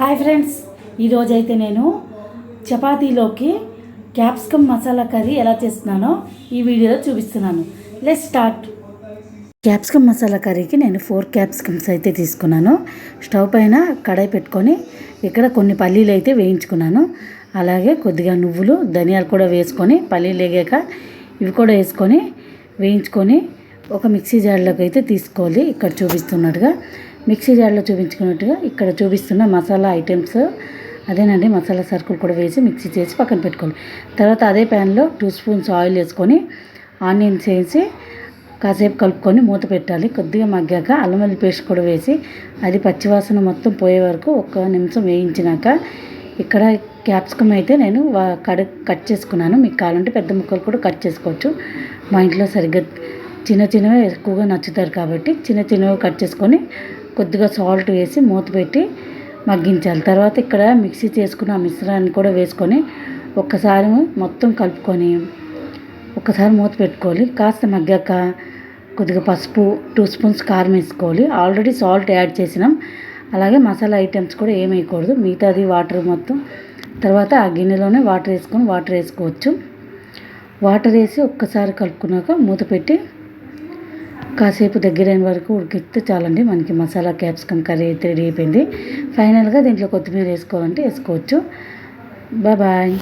Hi friends ఈరోజు అయితే నేను చపాతీలోకి క్యాప్సికమ్ మసాలా కర్రీ ఎలా చేస్తున్నానో ఈ వీడియోలో చూపిస్తున్నాను. లెట్ స్టార్ట్ క్యాప్సికమ్ మసాలా కర్రీకి నేను ఫోర్ క్యాప్సికమ్స్ అయితే తీసుకున్నాను. స్టవ్ పైన కడాయి పెట్టుకొని ఇక్కడ కొన్ని పల్లీలు అయితే వేయించుకున్నాను. అలాగే కొద్దిగా నువ్వులు ధనియాలు కూడా వేసుకొని పల్లీలు వేగాక ఇవి కూడా వేసుకొని వేయించుకొని ఒక మిక్సీ జార్లోకి అయితే తీసుకోవాలి. ఇక్కడ చూపిస్తున్నట్టుగా మిక్సీ జార్లో చూపించుకున్నట్టుగా ఇక్కడ చూపిస్తున్న మసాలా ఐటమ్స్. అదేనండి మసాలా సరుకులు కూడా వేసి మిక్సీ చేసి పక్కన పెట్టుకోవాలి తర్వాత అదే ప్యాన్లో టూ స్పూన్స్ ఆయిల్ వేసుకొని ఆనియన్స్ వేసి కాసేపు కలుపుకొని మూత పెట్టాలి. కొద్దిగా మగ్గాక అల్లం వెల్లి పేస్ట్ కూడా వేసి అది పచ్చివాసన మొత్తం పోయే వరకు ఒక్క నిమిషం వేయించినాక ఇక్కడ క్యాప్సికమ్ అయితే నేను వా- కడ కట్ చేసుకున్నాను. మీకు కావాలంటే పెద్ద ముక్కలు కూడా కట్ చేసుకోవచ్చు. మా ఇంట్లో సరిగ్గా చిన్న చిన్నవి ఎక్కువగా నచ్చుతారు కాబట్టి చిన్న చిన్నవి కట్ చేసుకొని కొద్దిగా సాల్ట్ వేసి మూత పెట్టి మగ్గించాలి. తర్వాత ఇక్కడ మిక్సీ చేసుకున్న ఆ కూడా వేసుకొని ఒక్కసారి మొత్తం కలుపుకొని ఒకసారి మూత పెట్టుకోవాలి. కాస్త మగ్గాక కొద్దిగా పసుపు టూ స్పూన్స్ కారం వేసుకోవాలి. ఆల్రెడీ సాల్ట్ యాడ్ చేసినాం. అలాగే మసాలా ఐటమ్స్ కూడా ఏం వేయకూడదు. మిగతాది వాటర్ మొత్తం. తర్వాత ఆ గిన్నెలోనే వాటర్ వేసుకొని వాటర్ వేసుకోవచ్చు. వాటర్ వేసి ఒక్కసారి కలుపుకున్నాక మూత పెట్టి కాసేపు దగ్గరైన వరకు ఉడికిస్తే చాలండి. మనకి మసాలా క్యాప్సికమ్ కర్రీ అయితే రెడీ అయిపోయింది. ఫైనల్గా దీంట్లో కొత్తిమీర వేసుకోవాలంటే వేసుకోవచ్చు. Bye bye